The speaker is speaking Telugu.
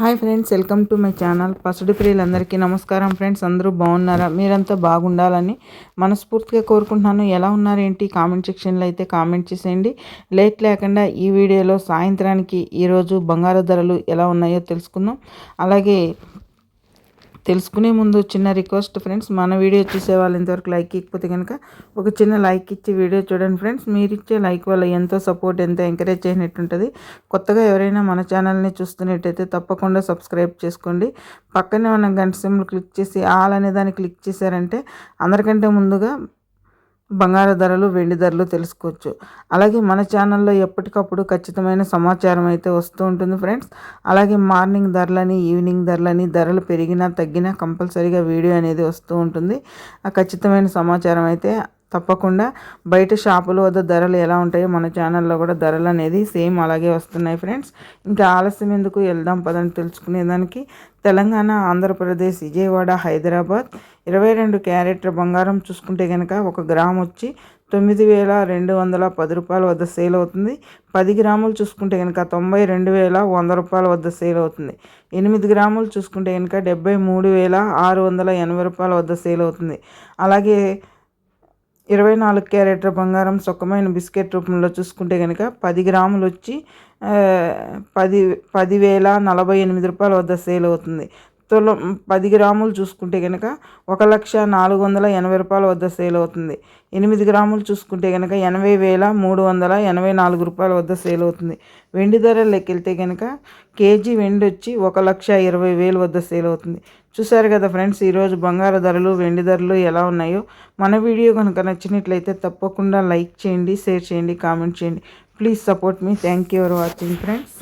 Hi friends welcome to my channel. పసుడి ప్రియులందరికీ నమస్కారం ఫ్రెండ్స్ అందరూ బాగున్నారా? మీరంతా బాగుండాలని మనస్ఫూర్తిగా కోరుకుంటున్నాను. ఎలా ఉన్నారు ఏంటి కామెంట్ సెక్షన్లో అయితే కామెంట్ చేసేయండి. లేట్ లేకుండా ఈ వీడియోలో సాయంత్రానికి ఈరోజు బంగారు ధరలు ఎలా ఉన్నాయో తెలుసుకుందాం. అలాగే తెలుసుకునే ముందు చిన్న రిక్వెస్ట్ ఫ్రెండ్స్ మన వీడియో చూసే వాళ్ళు ఇంతవరకు లైక్ ఇకపోతే కనుక ఒక చిన్న లైక్ ఇచ్చి వీడియో చూడండి ఫ్రెండ్స్. మీరు ఇచ్చే లైక్ వల్ల ఎంతో సపోర్ట్ ఎంతో ఎంకరేజ్ చేయనట్టుంటుంది కొత్తగా ఎవరైనా మన ఛానల్ని చూస్తున్నట్టయితే తప్పకుండా సబ్స్క్రైబ్ చేసుకోండి. పక్కనే ఉన్న గంట సిమ్లు క్లిక్ చేసి ఆల్ అనే దాన్ని క్లిక్ చేశారంటే అందరికంటే ముందుగా బంగారు ధరలు వెండి ధరలు తెలుసుకోవచ్చు. అలాగే మన ఛానల్లో ఎప్పటికప్పుడు ఖచ్చితమైన సమాచారం అయితే వస్తూ ఉంటుంది ఫ్రెండ్స్. అలాగే మార్నింగ్ ధరలని ఈవినింగ్ ధరలని ధరలు పెరిగినా తగ్గినా కంపల్సరీగా వీడియో అనేది వస్తూ ఉంటుంది. ఆ ఖచ్చితమైన సమాచారం అయితే తప్పకుండా బయట షాపుల వద్ద ధరలు ఎలా ఉంటాయో మన ఛానల్లో కూడా ధరలు అనేది సేమ్ అలాగే వస్తున్నాయి ఫ్రెండ్స్ ఇంకా ఆలస్యం ఎందుకు? వెళ్దాం పదని తెలుసుకునేదానికి తెలంగాణ ఆంధ్రప్రదేశ్ విజయవాడ హైదరాబాద్ ఇరవై రెండు క్యారెట్ల బంగారం చూసుకుంటే కనుక ఒక గ్రామ్ వచ్చి తొమ్మిది వేల రెండు వందల పది రూపాయల వద్ద సేల్ అవుతుంది. పది గ్రాములు చూసుకుంటే కనుక తొంభై రెండు వేల వంద రూపాయల వద్ద సేల్ అవుతుంది. ఎనిమిది గ్రాములు చూసుకుంటే కనుక డెబ్బై మూడు వేల ఆరు వందల ఎనభై రూపాయల వద్ద సేల్ అవుతుంది. అలాగే ఇరవై నాలుగు క్యారెట్ల బంగారం సుఖమైన బిస్కెట్ రూపంలో చూసుకుంటే కనుక పది గ్రాములు వచ్చి పది పదివేల నలభై ఎనిమిది రూపాయల వద్ద సేల్ అవుతుంది. తులం పది గ్రాములు చూసుకుంటే కనుక ఒక లక్ష నాలుగు వందల ఎనభై రూపాయల వద్ద సేల్ అవుతుంది. ఎనిమిది గ్రాములు చూసుకుంటే కనుక ఎనభై వేల మూడు వందల ఎనభై నాలుగు రూపాయల వద్ద సేల్ అవుతుంది. వెండి ధర లెక్కెళ్తే కనుక కేజీ వెండి వచ్చి ఒక లక్ష ఇరవై వేలు వద్ద సేల్ అవుతుంది. చూసారు కదా ఫ్రెండ్స్ ఈరోజు బంగారు ధరలు వెండి ధరలు ఎలా ఉన్నాయో? మన వీడియో కనుక నచ్చినట్లయితే తప్పకుండా లైక్ చేయండి షేర్ చేయండి కామెంట్ చేయండి. Please support me. Thank you for watching friends.